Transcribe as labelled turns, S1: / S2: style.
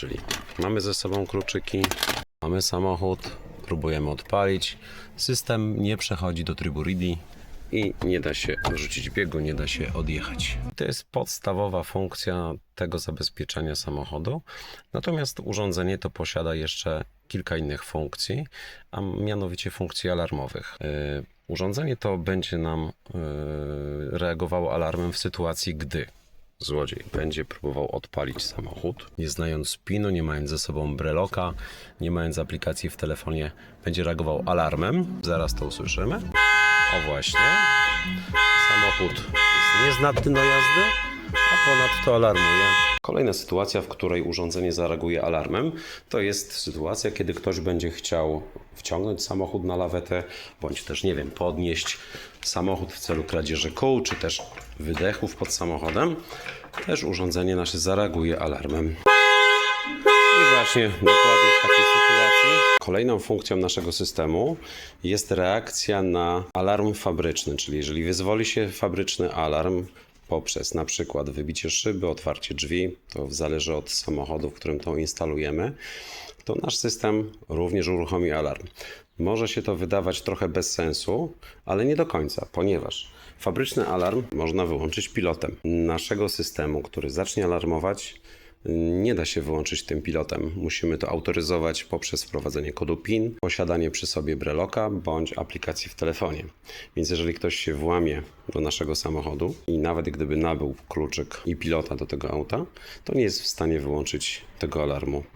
S1: Czyli mamy ze sobą kluczyki, mamy samochód, próbujemy odpalić. System nie przechodzi do trybu ready i nie da się wrzucić biegu, nie da się odjechać. To jest podstawowa funkcja tego zabezpieczenia samochodu. Natomiast urządzenie to posiada jeszcze kilka innych funkcji, a mianowicie funkcji alarmowych. Yy, Urządzenie to będzie nam yy, reagowało alarmem w sytuacji, gdy złodziej będzie próbował odpalić samochód, nie znając pinu, nie mając ze sobą breloka, nie mając aplikacji w telefonie, będzie reagował alarmem. Zaraz to usłyszymy. O właśnie. Samochód jest niezdatny do jazdy, a ponadto alarmuje. Kolejna sytuacja, w której urządzenie zareaguje alarmem, to jest sytuacja, kiedy ktoś będzie chciał wciągnąć samochód na lawetę, bądź też, nie wiem, podnieść samochód w celu kradzieży kół, czy też wydechów pod samochodem. Też urządzenie nasze zareaguje alarmem. I właśnie dokładnie w takiej sytuacji. Kolejną funkcją naszego systemu jest reakcja na alarm fabryczny, czyli jeżeli wyzwoli się fabryczny alarm poprzez na przykład wybicie szyby, otwarcie drzwi, to zależy od samochodu, w którym to instalujemy, to nasz system również uruchomi alarm. Może się to wydawać trochę bez sensu, ale nie do końca, ponieważ fabryczny alarm można wyłączyć pilotem naszego systemu, który zacznie alarmować nie da się wyłączyć tym pilotem. Musimy to autoryzować poprzez wprowadzenie kodu PIN, posiadanie przy sobie breloka bądź aplikacji w telefonie. Więc jeżeli ktoś się włamie do naszego samochodu i nawet gdyby nabył kluczyk i pilota do tego auta, to nie jest w stanie wyłączyć tego alarmu